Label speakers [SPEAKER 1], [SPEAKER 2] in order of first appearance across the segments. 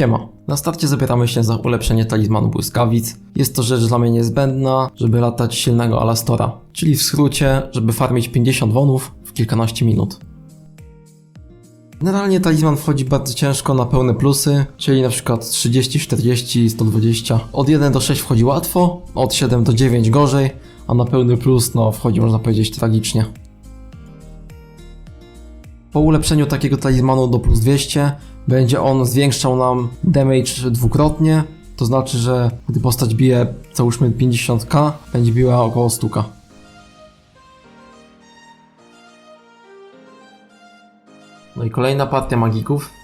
[SPEAKER 1] Siema. Na starcie zabieramy się za ulepszenie talizmanu błyskawic. Jest to rzecz dla mnie niezbędna, żeby latać silnego Alastora, czyli w skrócie, żeby farmić 50 wonów w kilkanaście minut. Generalnie talizman wchodzi bardzo ciężko na pełne plusy, czyli na przykład 30, 40, 120. Od 1 do 6 wchodzi łatwo, od 7 do 9 gorzej, a na pełny plus no wchodzi można powiedzieć tragicznie. Po ulepszeniu takiego talizmanu do plus 200 będzie on zwiększał nam damage dwukrotnie, to znaczy, że gdy postać bije załóżmy 50k, będzie biła około 100k. No i kolejna partia magików.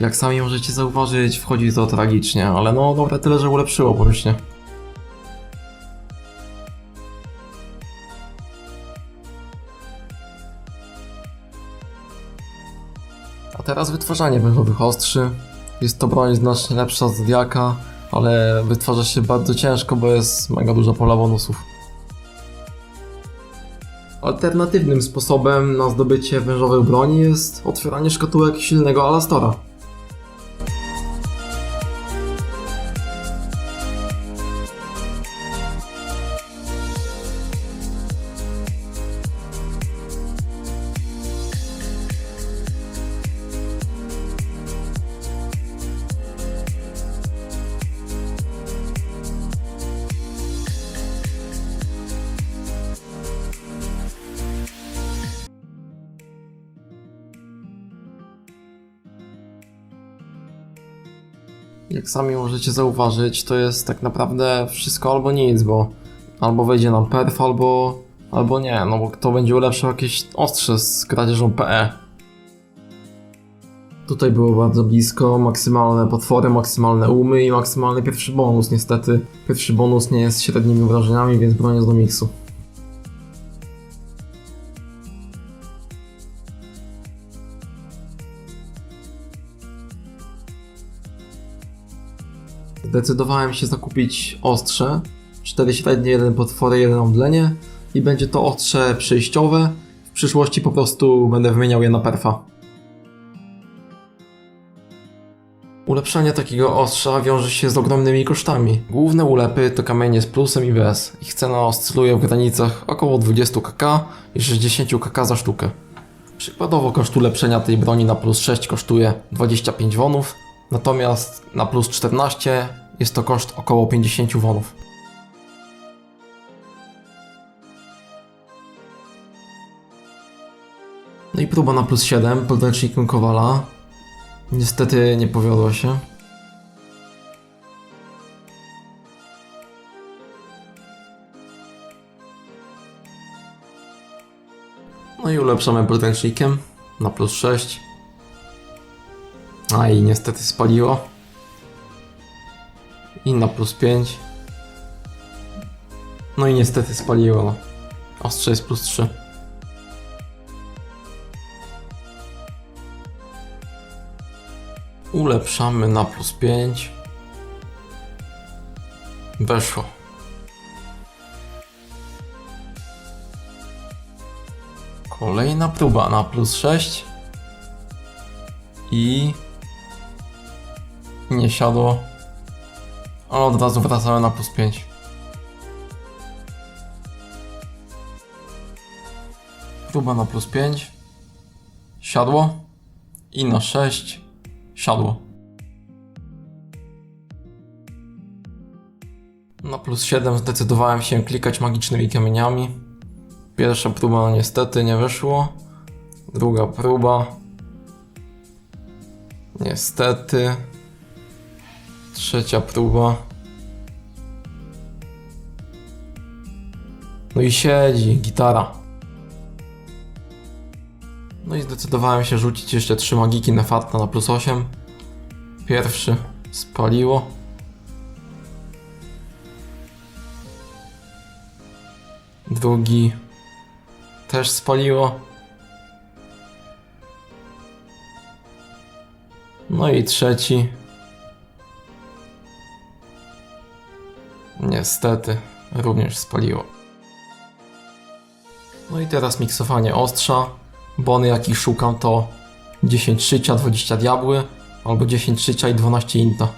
[SPEAKER 1] Jak sami możecie zauważyć, wchodzi to tragicznie, ale no dobra, tyle, że ulepszyło pomyślnie. A teraz wytwarzanie wężowych ostrzy. Jest to broń znacznie lepsza od Zodiaka, ale wytwarza się bardzo ciężko, bo jest mega dużo pola bonusów. Alternatywnym sposobem na zdobycie wężowych broni jest otwieranie szkatułek silnego Alastora. Jak sami możecie zauważyć, to jest tak naprawdę wszystko albo nic, bo albo wejdzie nam perf, albo, albo nie, no bo kto będzie ulepszał jakieś ostrze z kradzieżą PE. Tutaj było bardzo blisko, maksymalne potwory, maksymalne umy i maksymalny pierwszy bonus. Niestety pierwszy bonus nie jest średnimi wrażeniami, więc broń jest do miksu. Zdecydowałem się zakupić ostrze. 4 średnie, 1 potwory, 1 omdlenie. I będzie to ostrze przejściowe. W przyszłości po prostu będę wymieniał je na perfa. Ulepszanie takiego ostrza wiąże się z ogromnymi kosztami. Główne ulepy to kamienie z plusem i bez. Ich cena oscyluje w granicach około 20 kk i 60 kk za sztukę. Przykładowo koszt ulepszenia tej broni na plus 6 kosztuje 25 wonów, natomiast na plus 14 jest to koszt około 50 wonów. No i próba na plus 7 pod ręcznikiem Kowala. Niestety nie powiodło się. No i ulepszamy podręcznikiem na plus 6. A i niestety spaliło. I na plus 5. No i niestety spaliło. Ostrze jest plus 3. Ulepszamy na plus 5. Weszło. Kolejna próba na plus 6. I nie siadło. Ale od razu wracamy na plus 5. Próba na plus 5. Siadło. I na 6. Siadło. Na plus 7 zdecydowałem się klikać magicznymi kamieniami. Pierwsza próba no niestety nie wyszło. Druga próba. Niestety. Trzecia próba. No i siedzi, gitara. No i zdecydowałem się rzucić jeszcze trzy magiki na farta na plus 8. Pierwszy spaliło. Drugi też spaliło. No i trzeci Niestety, również spaliło. No i teraz miksowanie ostrza. Bony jakich szukam to 10 szycia, 20 diabły, albo 10 szycia i 12 inta.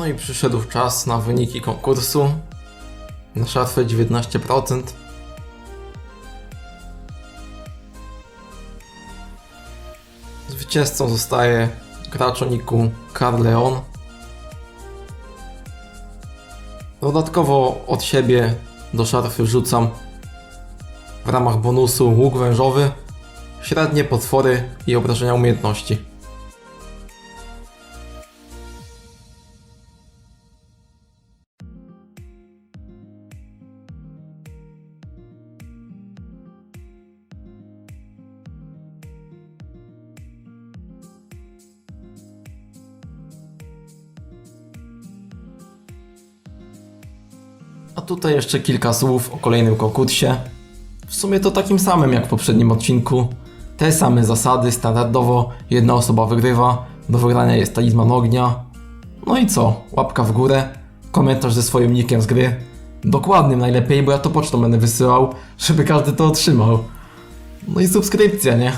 [SPEAKER 1] No i przyszedł czas na wyniki konkursu. Na szafę 19%. Zwycięzcą zostaje gracz o niku Carleon. Dodatkowo od siebie do szarfy wrzucam w ramach bonusu łuk wężowy, średnie potwory i obrażenia umiejętności. Tutaj jeszcze kilka słów o kolejnym konkursie. W sumie to takim samym jak w poprzednim odcinku. Te same zasady, standardowo jedna osoba wygrywa, do wygrania jest talizman ognia. No i co? Łapka w górę, komentarz ze swoim nickiem z gry. Dokładnym najlepiej, bo ja to pocztą będę wysyłał, żeby każdy to otrzymał. No i subskrypcja, nie?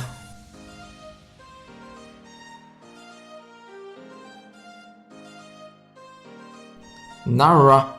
[SPEAKER 1] Nara.